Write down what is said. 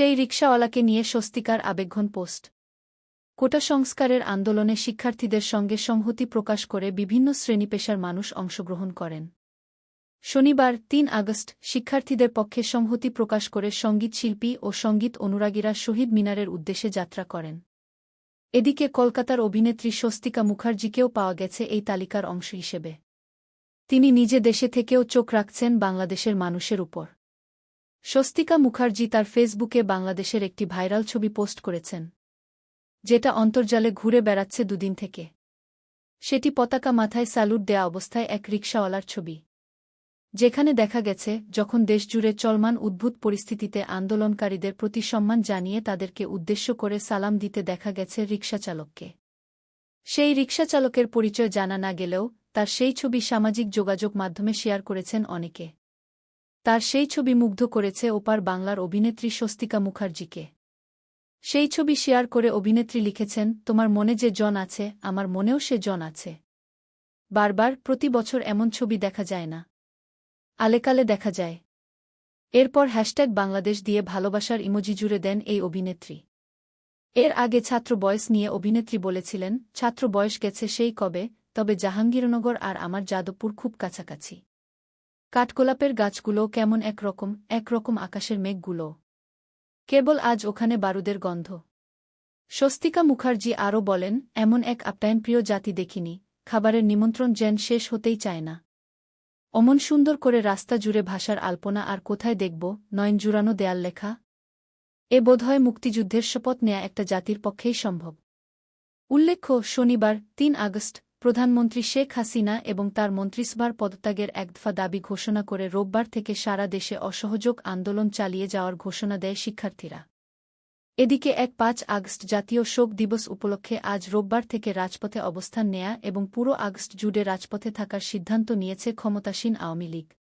সেই রিকশাওয়ালাকে নিয়ে স্বস্তিকার আবেগঘন পোস্ট। কোটা সংস্কারের আন্দোলনে শিক্ষার্থীদের সঙ্গে সংহতি প্রকাশ করে বিভিন্ন শ্রেণীপেশার মানুষ অংশগ্রহণ করেন। শনিবার, তিন আগস্ট, শিক্ষার্থীদের পক্ষে সংহতি প্রকাশ করে সংগীত শিল্পী ও সংগীত অনুরাগীরা শহীদ মিনারের উদ্দেশ্যে যাত্রা করেন। এদিকে কলকাতার অভিনেত্রী স্বস্তিকা মুখার্জিকেও পাওয়া গেছে এই তালিকার অংশ হিসেবে। তিনি নিজে দেশে থেকেও চোখ রাখছেন বাংলাদেশের মানুষের উপর। স্বস্তিকা মুখার্জি তার ফেসবুকে বাংলাদেশের একটি ভাইরাল ছবি পোস্ট করেছেন, যেটা অন্তর্জালে ঘুরে বেড়াচ্ছে দুদিন থেকে। সেটি পতাকা মাথায় স্যালুট দেয়া অবস্থায় এক রিকশাওয়ালার ছবি, যেখানে দেখা গেছে, যখন দেশজুড়ে চলমান উদ্ভূত পরিস্থিতিতে আন্দোলনকারীদের প্রতি সম্মান জানিয়ে তাদেরকে উদ্দেশ্য করে সালাম দিতে দেখা গেছে রিকশাচালককে সেই রিকশাচালকের পরিচয় জানা না গেলেও, তার সেই ছবি সামাজিক যোগাযোগ মাধ্যমে শেয়ার করেছেন অনেকে। তার সেই ছবি মুগ্ধ করেছে ওপার বাংলার অভিনেত্রী স্বস্তিকা মুখার্জিকে। সেই ছবি শেয়ার করে অভিনেত্রী লিখেছেন, তোমার মনে যে জন আছে, আমার মনেও সে জন আছে। বারবার প্রতি বছর এমন ছবি দেখা যায় না। আলেকালে দেখা যায়। এরপর হ্যাশট্যাগ বাংলাদেশ দিয়ে ভালোবাসার ইমোজি জুড়ে দেন এই অভিনেত্রী। এর আগে ছাত্র বয়স নিয়ে অভিনেত্রী বলেছিলেন, ছাত্র বয়স গেছে সেই কবে, তবে জাহাঙ্গীরনগর আর আমার যাদবপুর খুব কাছাকাছি। কাঠগোলাপের গাছগুলো কেমন একরকম একরকম আকাশের মেঘগুলো। কেবল আজ ওখানে বারুদের গন্ধ। স্বস্তিকা মুখার্জি আরও বলেন, এমন এক আপ্যায়নপ্রিয় জাতি দেখিনি, খাবারের নিমন্ত্রণ যেন শেষ হতেই চায় না। অমন সুন্দর করে রাস্তা জুড়ে ভাষার আলপনা আর কোথায় দেখব নয়ন জুড়ানো দেয়াল লেখা? এ বোধহয় মুক্তিযুদ্ধের শপথ নেয়া একটা জাতির পক্ষেই সম্ভব। উল্লেখ্য, শনিবার, তিন আগস্ট প্রধানমন্ত্রী শেখ হাসিনা এবং তার মন্ত্রিসভার পদত্যাগের একদফা দাবি ঘোষণা করে রোববার থেকে সারা দেশে অসহযোগ আন্দোলন চালিয়ে যাওয়ার ঘোষণা দেয় শিক্ষার্থীরা। এদিকে এক পাঁচ আগস্ট জাতীয় শোক দিবস উপলক্ষে আজ রোববার থেকে রাজপথে অবস্থান নেয়া এবং পুরো আগস্ট জুড়ে রাজপথে থাকার সিদ্ধান্ত নিয়েছে ক্ষমতাসীন আওয়ামী লীগ।